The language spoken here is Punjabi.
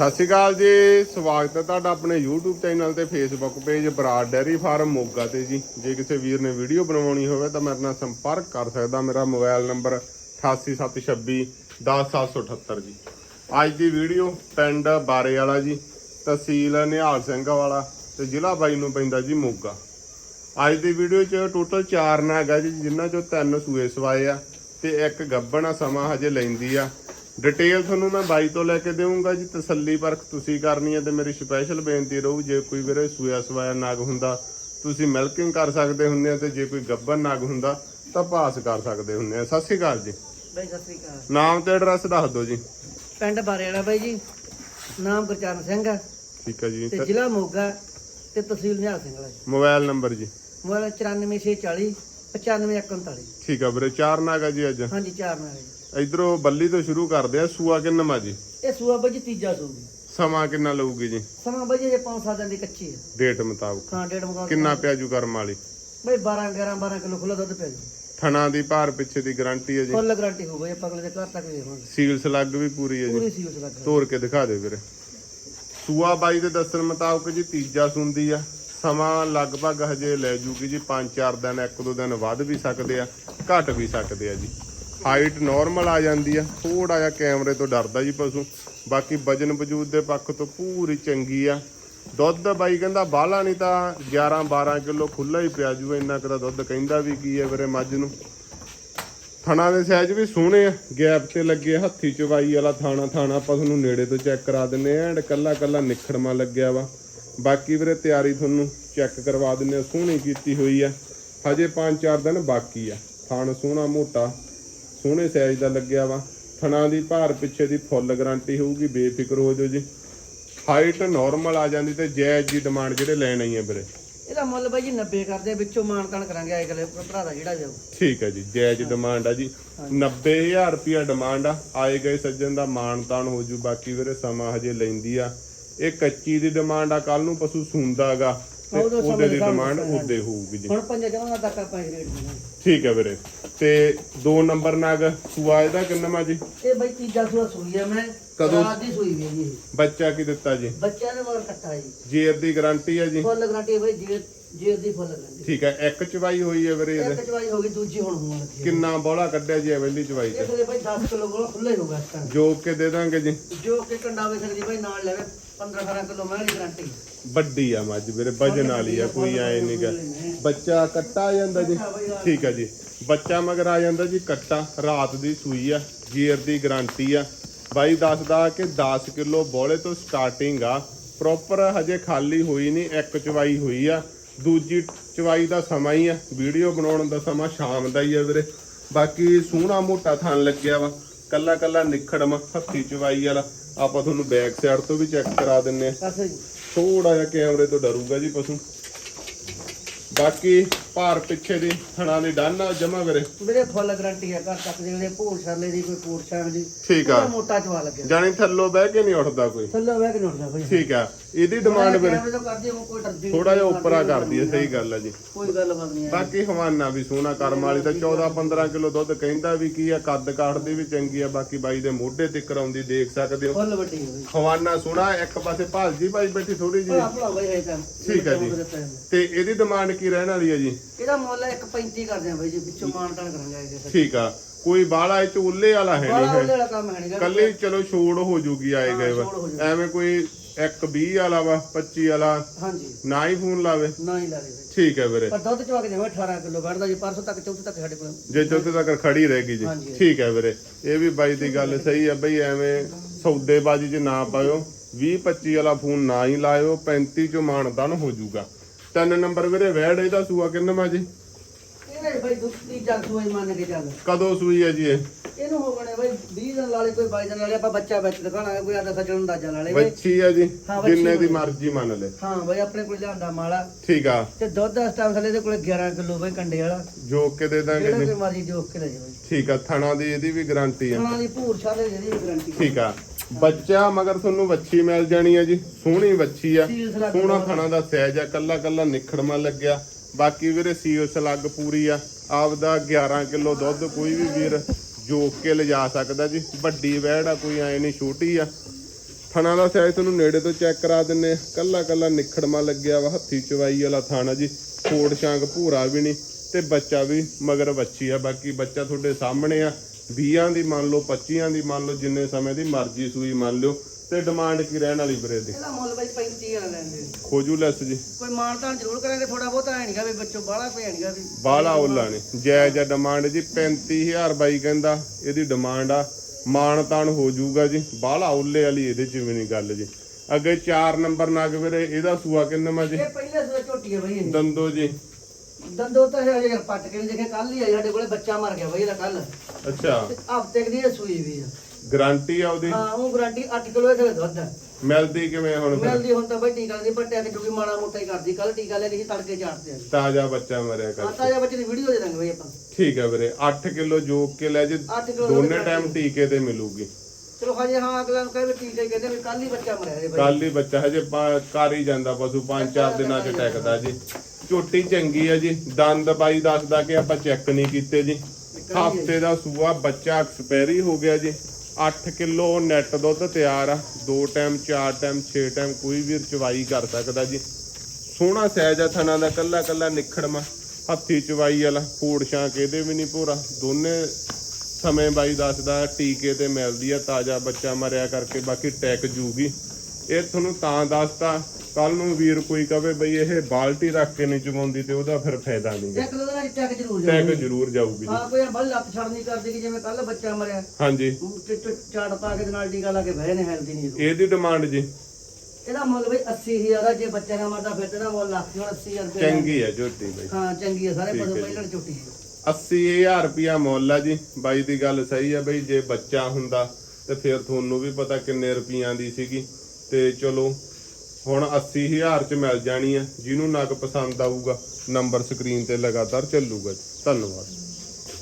ਸਤਿ ਸ਼੍ਰੀ ਅਕਾਲ ਜੀ, ਸਵਾਗਤ ਹੈ ਤੁਹਾਡਾ ਆਪਣੇ YouTube ਚੈਨਲ ਤੇ Facebook page Brar dairy farm Moga ਤੇ ਜੀ। ਜੇ ਕਿਸੇ ਵੀਰ ਨੇ ਵੀਡੀਓ ਬਣਾਉਣੀ ਹੋਵੇ ਤਾਂ ਮੇਰੇ ਨਾਲ ਸੰਪਰਕ ਕਰ ਸਕਦਾ, ਮੇਰਾ ਮੋਬਾਈਲ ਨੰਬਰ 8876 10778 ਜੀ। ਅੱਜ ਦੀ ਵੀਡੀਓ ਪਿੰਡ ਬਾਰੇ ਵਾਲਾ ਜੀ, ਤਹਿਸੀਲ ਨਿਹਾਲ ਸਿੰਘ ਵਾਲਾ ਤੇ ਜ਼ਿਲ੍ਹਾ ਬਾਈ ਨੂੰ ਪੈਂਦਾ ਜੀ ਮੋਗਾ। ਅੱਜ ਦੀ ਵੀਡੀਓ 'ਚ ਟੋਟਲ 4 ਨਾਗ ਹੈਗਾ ਜੀ, ਜਿਨ੍ਹਾਂ 'ਚੋਂ ਤਿੰਨ ਸੂਏ ਸਵਾਏ ਆ ਤੇ ਇੱਕ ਗੱਬਣ ਆ, ਸਮਾਂ ਹਜੇ ਲੈਂਦੀ ਆ। ਡਿਟੇਲ ਤੁਹਾਨੂੰ ਮੈਂ ਬਾਈ ਤੋਂ ਲੈ ਕੇ ਦੇਵਾਂਗਾ ਜੀ ਤਸੱਲੀ ਪਰਖ ਤੁਸੀਂ ਕਰਨੀ ਹੈ ਤੇ ਮੇਰੀ ਸਪੈਸ਼ਲ ਬੇਨਤੀ ਰਹੂ ਜੇ ਕੋਈ ਵੀਰੇ ਸੂਆ ਸਵਾਇਆ ਨਾਗ ਹੁੰਦਾ ਤੁਸੀਂ ਮਿਲਕਿੰਗ ਕਰ ਸਕਦੇ ਹੁੰਦੇ ਆ ਤੇ ਜੇ ਕੋਈ ਗੱਬਣ ਨਾਗ ਹੁੰਦਾ ਤਾਂ ਪਾਸ ਕਰ ਸਕਦੇ ਹੁੰਦੇ ਆ ਸਤਿ ਸ਼੍ਰੀ ਅਕਾਲ ਜੀ। ਬਾਈ ਸਤਿ ਸ੍ਰੀ ਅਕਾਲ। ਨਾਮ ਤੇ ਐਡਰੈਸ ਦੱਸ ਦਿਓ ਜੀ। ਪਿੰਡ ਬਾਰੇ ਵਾਲਾ ਬਾਈ ਜੀ ਨਾਮ ਗੁਰਚਰਨ ਸਿੰਘ ਆ ਠੀਕ ਹੈ ਜੀ ਤੇ ਜ਼ਿਲ੍ਹਾ ਮੋਗਾ ਤੇ ਤਹਿਸੀਲ ਨਿਹਾਲ ਸਿੰਘ ਵਾਲਾ ਜੀ। ਮੋਬਾਈਲ ਨੰਬਰ ਜੀ। ਮੋਬਾਈਲ 94640 95139 ਠੀਕ ਆ ਵੀਰੇ ਚਾਰ ਨਾਗ ਆ ਜੀ ਅੱਜ। ਹਾਂਜੀ ਚਾਰ ਨਾਲ ਜੀ। ਇਧਰੋਂ ਬੱਲੀ ਤੋਂ ਸ਼ੁਰੂ ਕਰਦੇ ਆ ਸੂਆ ਕਿੰਨਮਾ ਜੀ? ਇਹ ਸੂਆ ਬਾਈ ਜੀ ਤੀਜਾ ਸੂਗੀ ਸਮਾਂ ਕਿੰਨਾ ਲਊਗੀ ਜੀ? ਸਮਾਂ ਬਾਈ ਜੀ ਇਹ 5 ਦਿਨ ਦੀ ਕੱਚੀ ਹੈ ਡੇਟ ਮੁਤਾਬਕ। ਹਾਂ ਡੇਢ ਮਗਾ ਕਿੰਨਾ ਪਿਆ ਜੂ ਕਰਮ ਵਾਲੀ? ਬਾਈ 12 11 12 ਕਿਲੋ ਖੁੱਲਾ ਦੁੱਧ ਪਿਆ ਜੀ। ਥਣਾ ਦੀ ਭਾਰ ਪਿੱਛੇ ਦੀ ਗਾਰੰਟੀ ਹੈ ਜੀ? ਫੁੱਲ ਗਾਰੰਟੀ ਹੋ ਗਈ ਪਗਲੇ ਦੇ ਘਰ ਤੱਕ ਦੇਵਾਂਗੇ। ਸੀਲ ਸਲੱਗ ਵੀ ਪੂਰੀ ਹੈ ਜੀ? ਪੂਰੀ ਸੀ ਉਸ ਲੱਗ ਤੋੜ ਕੇ ਦਿਖਾ ਦੇ ਵੀਰੇ। ਸੂਆ ਬਾਈ ਦੇ ਦੱਸਣ ਮੁਤਾਬਕ ਜੀ ਤੀਜਾ ਸੁੰਦੀ ਆ। ਸਮਾਂ ਲਗਭਗ ਹਜੇ ਲੈ ਜੂਗੀ ਜੀ 5-4 ਦਿਨ ਇੱਕ ਦੋ ਦਿਨ ਵੱਧ ਵੀ ਸਕਦੇ ਆ ਘਟ ਵੀ ਸਕਦੇ ਆ ਜੀ। ਹਾਈਟ ਨਾਰਮਲ ਆ ਜਾਂਦੀ ਆ। ਥੋੜਾ ਜਿਹਾ ਕੈਮਰੇ ਤੋਂ ਡਰਦਾ ਜੀ ਪਸ਼ੂ। ਬਾਕੀ ਵਜਨ ਵਜੂਦ ਦੇ ਪੱਖ ਤੋਂ ਪੂਰੀ ਚੰਗੀ ਆ। ਦੁੱਧ ਬਾਈ ਕਹਿੰਦਾ ਬਾਹਲਾ ਨਹੀਂ ਤਾਂ 11-12 ਕਿਲੋ ਖੁੱਲਾ ਹੀ ਪਿਆ ਜੂ ਇੰਨਾ ਕੁ ਦਾ ਦੁੱਧ ਕਹਿੰਦਾ ਵੀ ਕੀ ਹੈ ਵੀਰੇ ਮੱਝ ਨੂੰ। ਥਣਾ ਦੇ ਸਾਈਜ਼ ਵੀ ਸੋਹਣੇ ਆ। ਗੈਪ ਤੇ ਲੱਗੇ ਆ, ਹੱਥੀ ਚਵਾਈ ਵਾਲਾ ਥਾਣਾ ਥਾਣਾ ਆਪਾਂ ਤੁਹਾਨੂੰ ਨੇੜੇ ਤੋਂ ਚੈੱਕ ਕਰਾ ਦਿੰਨੇ ਆ ਐਂਡ ਕੱਲਾ ਕੱਲਾ ਨਿਖੜਮਾ ਲੱਗਿਆ ਵਾ। ਬਾਕੀ ਵੀਰੇ ਤਿਆਰੀ ਤੁਹਾਨੂੰ ਚੈੱਕ ਕਰਵਾ ਦਿੰਨੇ ਆ ਸੋਹਣੀ ਕੀਤੀ ਹੋਈ ਆ। ਹਜੇ 5-4 ਦਿਨ ਬਾਕੀ ਆ। ਥਾਣ ਸੋਹਣਾ ਮੋਟਾ। ਸੋਹਣੇ ਸਾਈਜ਼ ਦਾ ਲੱਗਿਆ ਵਾ। ਥਣਾ ਦੀ ਭਾਰ ਪਿੱਛੇ ਦੀ ਫੁੱਲ ਗਾਰੰਟੀ ਹੋਊਗੀ ਬੇਫਿਕਰ ਹੋ ਜਾਓ ਜੀ। ਹਾਈਟ ਨਾਰਮਲ ਆ ਜਾਂਦੀ ਤੇ ਜਾਇਜ਼ ਦੀ ਡਿਮਾਂਡ ਜਿਹੜੇ ਲੈਣ ਆਈ ਆ ਵੀਰੇ। ਇਹਦਾ ਮੁੱਲ ਬਾਈ ਜੀ 90 ਕਰਦੇ ਵਿੱਚੋਂ ਮਾਨਤਾਨ ਕਰਾਂਗੇ ਆਏ ਗਲੇ ਭਰਾ ਦਾ ਜਿਹੜਾ ਜਾਊ। ਠੀਕ ਹੈ ਜੀ ਜਾਇਜ਼ ਡਿਮਾਂਡ ਆ ਜੀ। 90000 ਰੁਪਿਆ ਡਿਮਾਂਡ ਆ ਆਏ ਗਏ ਸੱਜਣ ਦਾ ਮਾਣ ਤਾਣ ਹੋ ਜੂ ਬਾਕੀ ਵੀਰੇ ਸਮਾਂ ਹਜੇ ਲੈਂਦੀ ਆ। ਇਹ ਕੱਚੀ ਦੀ ਡਿਮਾਂਡ ਆ ਕੱਲ ਨੂੰ ਪਸ਼ੂ ਸੁੰਦਾਗਾ ਤੇ ਉਹਦੇ ਦੀ ਦੇ ਡਿਮਾਂਡ ਉਹਦੇ ਹੋਊਗੀ ਜੀ। ਹੁਣ ਪੰਜਾਂ ਜਮਾਂ ਤੱਕ ਆਪਾਂ ਇਹ ਰੇਟ ਦੇਣਾ। ਠੀਕ ਹੈ ਵੀਰੇ। ਤੇ 2 ਨੰਬਰ ਨਗ ਸੂਆ ਇਹਦਾ ਕਿੰਨਾ ਜੀ? ਇਹ ਬਾਈ ਤੀਜਾ ਸੂਆ ਸੂਈ ਆ ਮੈਂ। ਕਦੋਂ? ਰਾਤ ਦੀ ਸੂਈ ਵੀ ਹੈ ਜੀ ਇਹ। ਬੱਚਾ ਕੀ ਦਿੱਤਾ ਜੀ? ਬੱਚਿਆਂ ਦੇ ਮਗਰ ਕੱਟਾ ਜੀ। ਜੇਰ ਦੀ ਗਾਰੰਟੀ ਹੈ ਜੀ? ਫੁੱਲ ਗਰੰਟੀ ਬਾਈ ਜੇ ਜੇ ਦੀ ਫੁੱਲ ਗਰੰਟੀ ਠੀਕ ਹੈ ਇੱਕ ਚਵਾਈ ਹੋਈ ਹੈ ਵੀਰੇ ਇਹਦੇ। ਇੱਕ ਚਵਾਈ ਹੋ ਗਈ ਦੂਜੀ ਹੁਣ ਹੋਣ ਲੱਗੀ ਹੈ। ਕਿੰਨਾ ਬੋਲਾ ਕੱਢਿਆ ਜੀ ਐਵੈਲੀ ਚਵਾਈ ਤੇ। ਇਹ ਬਾਈ 10 ਕਿਲੋ ਕੋਲ ਖੁੱਲਾ ਹੀ ਹੋਗਾ ਇਸ ਤਰ੍ਹਾਂ ਜੋ ਕੇ ਦੇ ਦਾਂਗੇ ਜੀ। ਜੋ ਕਿ ਕੰਡਾਵੇ ਸਕਦੀ ਬਾਈ ਨਾਲ ਲੈਵੇ 15 18 ਕਿਲੋ ਮੈਂ ਦੀ ਗਰੰਟੀ ਵੱਡੀ ਆ ਮੱਝ ਵੀਰੇ ਵਜਨ ਵਾਲੀ ਆ ਕੋਈ ਐ ਨਹੀਂ ਗਾ। ਬੱਚਾ ਕੱਟਾ ਆ ਜਾਂਦਾ ਜੀ। ਠੀਕ ਆ ਜੀ। ਬੱਚਾ ਮਗਰ ਆ ਜਾਂਦਾ ਜੀ ਕੱਟਾ। ਰਾਤ ਦੀ ਸੂਈ ਆ ਜੀਰ ਦੀ ਗਾਰੰਟੀ ਆ। ਬਾਈ ਦੱਸਦਾ ਕਿ 10 ਕਿਲੋ ਬੋਲੇ ਤੋਂ ਸਟਾਰਟਿੰਗ ਆ। ਪ੍ਰੋਪਰ ਹਜੇ ਖਾਲੀ ਹੋਈ ਨਹੀਂ ਇੱਕ ਚਵਾਈ ਹੋਈ ਆ। ਦੂਜੀ ਚਵਾਈ ਦਾ ਸਮਾਂ ਹੀ ਆ। ਵੀਡੀਓ ਬਣਾਉਣ ਦਾ ਸਮਾਂ ਸ਼ਾਮ ਦਾ ਹੀ ਆ ਵੀਰੇ। ਬਾਕੀ ਸੋਹਣਾ ਮੋਟਾ ਥਣ ਲੱਗਿਆ ਵਾ। ਕੱਲਾ ਕੱਲਾ ਨਿਖੜਮ ਹੱਥੀ ਚਵਾਈ ਵਾਲਾ। ਆਪਾਂ ਤੁਹਾਨੂੰ ਬੈਕ ਸਾਈਡ ਤੋਂ ਵੀ ਚੈੱਕ ਕਰਾ ਦਿੰਨੇ ਆ। ਥੋੜਾ ਜਿਹਾ ਕੈਮਰੇ ਤੋਂ ਡਰੂਗਾ ਜੀ ਪਸ਼ੂ। ਬਾਕੀ ਭਾਰ ਪਿੱਛੇ ਦੀ ਥਣਾ ਦੀ ਡਾਨਾ ਜਮਾ ਵੀਰੇ। ਵੀਰੇ ਫੁੱਲ ਗਰੰਟੀ ਆ ਘਰ ਤੱਕ ਜਿਹੜੇ ਭੂਰ ਛਾਲੇ ਦੀ ਕੋਈ ਭੂਰ ਛਾਲ ਦੀ। ਠੀਕ ਆ। ਪੂਰਾ ਮੋਟਾ ਚਵਾ ਲੱਗਿਆ। ਜਾਣੀ ਥੱਲੋਂ ਬਹਿ ਕੇ ਨਹੀਂ ਉੱਠਦਾ ਕੋਈ। ਥੱਲੇ ਬਹਿ ਕੇ ਨਹੀਂ ਉੱਠਦਾ ਬਾਈ ਠੀਕ ਆ। ਇਹਦੀ ਡਿਮਾਂਡ ਵੀਰੇ। ਕੋਈ ਥੋੜਾ ਜਿਹਾ ਉੱਪਰਾ ਕਰਦੀ ਹੈ ਸਹੀ ਗੱਲ ਆ ਜੀ। ਕੋਈ ਗੱਲ ਬਾਤ ਨਹੀਂ ਆ। ਬਾਕੀ ਹਵਾਨਾ ਵੀ ਸੋਹਣਾ ਕਰਮ ਵਾਲੀ ਤਾਂ 14 15 ਕਿਲੋ ਦੁੱਧ ਕਹਿੰਦਾ ਵੀ ਕੀ ਆ ਕੱਦ ਕਾਠ ਦੀ ਵੀ ਚੰਗੀ ਆ ਬਾਕੀ ਬਾਈ ਦੇ ਮੋਢੇ ਤੇ ਕਰਾਉਂਦੀ ਦੇਖ ਸਕਦੇ ਹੋ। ਫੁੱਲ ਵੱਡੀ ਹੈ ਹਵਾਨਾ ਸੋਹਣਾ ਇੱਕ ਪਾਸੇ ਭਾਲਜੀ ਬਾਈ ਬੈਠੀ ਥੋੜੀ ਜੀ ਹੈ ਠੀਕ ਆ ਜੀ। ਤੇ ਇਹਦੀ ਡਿਮਾਂਡ ਕੀ ਰਹਿਣ ਵਾਲੀ ਹੈ ਜੀ? ਇਹਦਾ ਮੁੱਲ 1.35 ਕਰਦੇ ਆ ਬਾਈ ਜੀ ਵਿੱਚੋਂ ਮਾਨਤਾਨ ਕਰਾਂਗੇ ਇਹਦੇ ਠੀਕ ਆ ਕੋਈ ਬਾਲਾ ਇਹ ਚ ਉੱਲੇ ਵਾਲਾ ਹੈ ਬਾਲਾ ਨਹੀਂ ਉਹਦੇ ਵਾਲਾ ਕੰਮ ਹੈ ਨਹੀਂ ਕੱਲੇ ਚਲੋ ਛੋੜ ਹੋ ਜੂਗੀ ਆਏ ਗਏ ਵਾ। ਛੋੜ ਹੋ ਜੂਗੀ। ਐਵੇਂ ਕੋਈ 1 20 ਵਾਲਾ ਵਾ 25 ਵਾਲਾ ਹਾਂਜੀ। ਨਾ ਹੀ ਫੋਨ ਲਾਵੇ। ਨਾ ਹੀ ਲਾ ਦੇ ਬਾਈ। ਠੀਕ ਹੈ ਵੀਰੇ। ਪਰ ਦੁੱਧ ਚਵਾ ਕੇ ਦੇਵਾਂ 18 ਕਿਲੋ ਬੈਠਦਾ ਜੀ ਪਰਸੋਂ ਤੱਕ ਚੌਥੇ ਤੱਕ ਸਾਡੇ ਕੋਲ। ਜੇ ਚੌਥੇ ਤੱਕ ਖੜੀ ਰਹੇਗੀ ਜੀ। ਹਾਂਜੀ। ਠੀਕ ਹੈ ਵੀਰੇ। ਇਹ ਵੀ ਬਾਈ ਦੀ ਗੱਲ ਸਹੀ ਹੈ ਬਈ ਐਵੇਂ ਸੌਦੇਬਾਜ਼ੀ 'ਚ ਨਾ ਪਾਇਓ। 20 25 ਵਾਲਾ ਫੋਨ ਨਾ ਹੀ ਲਾਇਓ 35 ਚੋਂ ਮਾਨਦਾਨ ਹੋ ਜਾਊਗਾ ਤਿੰਨ ਨੰਬਰ ਵੀਰੇ ਵੈੜ ਇਹਦਾ ਸੂਆ ਕਿੰਨਾ ਮਾ ਜੀ? ਇਹਨੇ ਬਾਈ ਦੁੱਤੀ ਜਗ ਸੂਈ ਮੰਨ ਕੇ ਚੱਲ। ਕਦੋਂ ਸੂਈ ਹੈ ਜੀ ਇਹ? ਇਹਨੂੰ ਹੋ ਗਣੇ ਬਾਈ 20 ਦਿਨ ਲਾਲੇ ਕੋਈ 22 ਦਿਨ ਲਾਲੇ ਆਪਾਂ ਬੱਚਾ ਵਿੱਚ ਦਿਖਾਣਾ ਕੋਈ ਆਦਾ ਸੱਜਣ ਅੰਦਾਜ਼ਾ ਲਾਲੇ ਬਾਈ। ਬੱਚੀ ਹੈ ਜੀ ਹਾਂ, ਜਿੰਨੇ ਦੀ। ਮਰਜ਼ੀ ਮੰਨ ਲੈ। ਹਾਂ ਬਾਈ ਆਪਣੇ ਕੋਲ ਲਿਆਂਦਾ ਮਾਲਾ। ਠੀਕ ਆ। ਤੇ ਦੁੱਧ ਇਸ ਟਾਈਮ ਥੱਲੇ ਦੇ ਕੋਲ 11 ਕਿਲੋ ਬਾਈ ਕੰਡੇ ਵਾਲਾ। ਜੋਕ ਕੇ ਦੇ ਦਾਂਗੇ ਜਿਹੜਾ ਜੀ। ਕੋਈ ਮਰਜ਼ੀ ਜੋਕ ਕੇ ਲੈ ਜਾਵੇ ਠੀਕ ਆ ਥਣਾ ਦੀ ਇਹਦੀ ਵੀ ਗਾਰੰਟੀ ਆ। ਉਹਨਾਂ ਦੀ ਭੂਰ ਛਾਲੇ ਜਿਹੜੀ ਗਰੰਟੀ ਠੀਕ ਆ। ਬੱਚਾ ਮਗਰ ਤੁਹਾਨੂੰ ਵੱਛੀ ਮਿਲ ਜਾਣੀ ਆ ਜੀ ਸੋਹਣੀ ਵੱਛੀ ਆ। ਸੋਹਣਾ ਥਣਾ ਦਾ ਸਾਈਜ਼ ਆ ਕੱਲਾ ਕੱਲਾ ਨਿਖੜਮਾ ਲੱਗਿਆ। ਬਾਕੀ ਵੀਰੇ ਸੀਲ ਸਲੱਗ ਪੂਰੀ ਆ। ਆਪਦਾ 11 ਕਿਲੋ ਦੁੱਧ ਕੋਈ ਵੀ ਵੀਰ ਜੋਕ ਕੇ ਲਿਜਾ ਸਕਦਾ ਜੀ। ਵੱਡੀ ਵੈੜ ਆ ਕੋਈ ਐ ਨਹੀਂ ਛੋਟੀ ਆ। ਥਣਾ ਦਾ ਸਾਈਜ਼ ਤੁਹਾਨੂੰ ਨੇੜੇ ਤੋਂ ਚੈੱਕ ਕਰਾ ਦਿੰਨੇ ਕੱਲਾ ਕੱਲਾ ਨਿਖੜਮਾ ਲੱਗਿਆ ਵਾ ਹੱਥੀ ਚਵਾਈ ਵਾਲਾ ਥਾਣਾ ਜੀ। ਫੋੜ ਸ਼ਾਂਗ ਭੂਰਾ ਵੀ ਨਹੀਂ ਤੇ ਬੱਚਾ ਵੀ ਮਗਰ ਬੱਚੀ ਆ। ਬਾਕੀ ਬੱਚਾ ਤੁਹਾਡੇ ਸਾਹਮਣੇ ਆ। 20 ਦੀ ਮੰਨ ਲਓ 25 ਦੀ ਮੰਨ ਲਓ ਜਿੰਨੇ ਸਮੇਂ ਦੀ ਮਰਜ਼ੀ ਸੂਈ ਮੰਨ ਲਿਓ ਤੇ ਡਿਮਾਂਡ ਕੀ ਰਹਿਣ ਵਾਲੀ ਵੀਰੇ ਦੀ ਇਹਦਾ ਮੁੱਲ ਬਾਈ 35 ਆ ਲੈਂਦੇ ਖੋਜੂ ਲੈਸ ਜੀ। ਕੋਈ ਮਾਨਤਾਨ ਜ਼ਰੂਰ ਕਰਾਂਗੇ ਥੋੜਾ ਬਹੁਤਾ ਹੈ ਨਹੀਂਗਾ ਵੀ ਬੱਚੋ ਬਾਹਲਾ ਪਿਆ ਨਹੀਂਗਾ ਵੀ। ਬਾਲਾ ਉੱਲਾ ਨੇ ਜਾਇਜ਼ ਆ ਡਿਮਾਂਡ ਜੀ 35000 ਬਾਈ ਕਹਿੰਦਾ ਇਹਦੀ ਡਿਮਾਂਡ ਆ। ਮਾਣ ਤਾਣ ਹੋ ਜਾਊਗਾ ਜੀ ਬਾਲਾ ਉੱਲੇ ਵਾਲੀ ਇਹਦੇ ਚ ਵੀ ਨਹੀਂ ਗੱਲ ਜੀ। ਅੱਗੇ 4 ਨੰਬਰ ਨਗ ਵੀਰੇ ਇਹਦਾ ਸੂਆ ਕਿੰਨਾ ਮਾ ਜੀ? ਇਹ ਪਹਿਲੇ ਸੂਏ ਝੋਟੀ ਹੈ ਬਾਈ ਦੰਦੋ ਜੀ। ਦੰਦੋ ਤਾਂ ਇਹ ਹਜੇ ਪੱਟ ਕੇ ਨਹੀਂ ਦੇਖੇ ਕੱਲ ਹੀ ਆ ਸਾਡੇ ਕੋਲੇ ਬੱਚਾ ਮਰ ਗਿਆ ਬਾਈ ਇਹਦਾ ਕੱਲ ਅੱਛਾ। ਹਫ਼ਤੇ ਦੀ ਇਹ ਸੂਈ ਵੀ ਆ। ਗਾਰੰਟੀ ਆ ਉਹਦੀ? ਹਾਂ ਉਹ ਗਾਰੰਟੀ 8 ਕਿਲੋ ਇਹਦੇ ਦੁੱਧ ਆ। ਮਿਲਦੀ ਕਿਵੇਂ ਹੁਣ ਫਿਰ? ਮਿਲਦੀ ਹੁਣ ਤਾਂ ਬਾਈ ਟੀਕਾ ਨਹੀਂ ਪੱਟਿਆ ਕਿ ਕਿਉਂਕਿ ਮਾੜਾ ਮੋਟਾ ਹੀ ਕਰਦੀ। ਕੱਲ ਟੀਕਾ ਲੈ ਕੇ ਸੀ ਤੜਕੇ ਚਾੜਦੇ ਆ। ਤਾਜ਼ਾ ਬੱਚਾ ਮਰਿਆ ਕਰ ਆਤਾ ਜਾਂ ਬੱਚੇ ਦੀ ਵੀਡੀਓ ਦੇ ਦਾਂਗੇ ਬਾਈ ਆਪਾਂ। ਠੀਕ ਹੈ ਵੀਰੇ 8 ਕਿਲੋ ਜੋਕ ਕੇ ਲੈ ਜੀ 8 ਕਿਲੋ ਦੋਨੇ ਟਾਈਮ ਟੀਕੇ ਤੇ ਮਿਲੂਗੀ। ਚਲੋ ਹਜੇ ਹਾਂ ਅਗਲਾ ਨੂੰ ਕਹੇ ਵੀ ਟੀਕਾ ਹੀ ਕਹਿੰਦੇ ਵੀ ਕੱਲ ਹੀ ਬੱਚਾ ਮਰਿਆ ਜੇ ਬਾਈ ਕੱਲ ਹੀ ਬੱਚਾ ਹਜੇ ਪਾ- ਕਰ ਹੀ ਜਾਂਦਾ ਪਸ਼ੂ 5-4 ਦਿਨਾਂ ਚ ਟੈਕਦਾ ਜੀ। ਝੋਟੀ ਚੰਗੀ ਹੈ ਜੀ ਦੰਦ ਬਾਈ ਦੱਸਦਾ ਕਿ ਆਪਾਂ ਚੈੱਕ ਨਹੀਂ ਕੀਤੇ ਜੀ। ਹਫ਼ਤੇ ਦਾ ਸੂਆ ਬੱਚਾ ਐਕਸਪਾਇਰੀ ਹੋ ਗਿਆ ਜੀ। 8 ਕਿਲੋ ਨੈਟ ਦੁੱਧ ਤਿਆਰ ਆ ਦੋ ਟਾਈਮ ਚਾਰ ਟਾਈਮ 6 ਟਾਈਮ ਕੋਈ ਵੀ ਚਵਾਈ ਕਰ ਸਕਦਾ ਜੀ। ਸੋਹਣਾ ਸਹਿਜ ਆ ਥਣਾ ਦਾ ਕੱਲਾ ਕੱਲਾ ਨਿਖੜਮਾ ਹੱਥੀ ਚਵਾਈ ਵਾਲਾ ਫੂੜ ਛਾਂਕ ਇਹਦੇ ਵੀ ਨਹੀਂ ਪੂਰਾ ਦੋਨੇ ਸਮੇਂ ਬਾਈ ਦੱਸਦਾ ਟੀਕੇ ਤੇ ਮਿਲਦੀ ਆ ਤਾਜ਼ਾ ਬੱਚਾ ਮਰਿਆ ਕਰਕੇ ਬਾਕੀ ਟੈਕ ਜੂਗੀ। ਇਹ ਤੁਹਾਨੂੰ ਤਾਂ ਦੱਸਤਾ ਕੱਲ ਨੂੰ ਵੀਰ ਕੋਈ ਕਵੇ ਬਈ ਇਹ ਬਾਲਟੀ ਰੱਖ ਕੇ ਨਹੀਂ ਚਵਾਉਂਦੀ ਤੇ ਉਹਦਾ ਫਿਰ ਫਾਇਦਾ ਨਹੀਂ ਚੈੱਕ ਦੋ ਦਿਨਾਂ ਜ਼ਰੂਰ ਟੈਕ ਜਾਊਗਾ। ਜ਼ਰੂਰ ਜਾਊਗੀ ਹਾਂ ਕੋਈ ਬੱਲ ਲੱਤ ਛੜ ਨਹੀਂ ਕਰਦੀ ਕਿ ਜਿਵੇਂ ਕੱਲ ਬੱਚਾ ਮਰਿਆ। ਹਾਂਜੀ। ਚ- ਚ- ਝਾੜ ਪਾ ਕੇ ਦੇ ਨਾਲ ਟੀਕਾ ਲਾ ਕੇ ਬਹਿ ਨੇ ਹੈਲਦੀ ਨਹੀਂ। ਇਹਦੀ ਡਿਮਾਂਡ ਜੀ। ਇਹਦਾ ਮੁੱਲ ਬਈ 80000 ਆ ਜੇ ਬੱਚਾ ਨਾ ਮਰਦਾ ਫਿਰ ਇਹਦਾ ਮੁੱਲ ਲੱਖ ਹੁਣ 80000 ਰੁਪਏ ਚੰਗੀ ਹੈ ਝੋਟੀ ਬਈ। ਹਾਂ ਚੰਗੀ ਆ ਸਾਰੇ ਠੀਕ ਪਸ਼ੂ ਹੈ ਪਹਿਲਾਂ ਜੀ। ਝੋਟੀ 80000 ਰੁਪਿਆ ਮੁੱਲ ਆ ਜੀ। ਬਾਈ ਦੀ ਗੱਲ ਸਹੀ ਆ ਬਈ, ਜੇ ਬੱਚਾ ਹੁੰਦਾ ਤੇ ਫਿਰ ਤੁਹਾਨੂੰ ਵੀ ਪਤਾ ਕਿੰਨੇ ਰੁਪਈਆਂ ਦੀ ਸੀਗੀ। ਤੇ ਚਲੋ, ਹੁਣ 80000 ਚ ਮਿਲ ਜਾਣੀ ਆ। ਜਿਹਨੂੰ ਨਗ ਪਸੰਦ ਆਊਗਾ, ਨੰਬਰ ਸਕਰੀਨ ਤੇ ਲਗਾਤਾਰ ਚੱਲੂਗਾ ਜੀ। ਧੰਨਵਾਦ।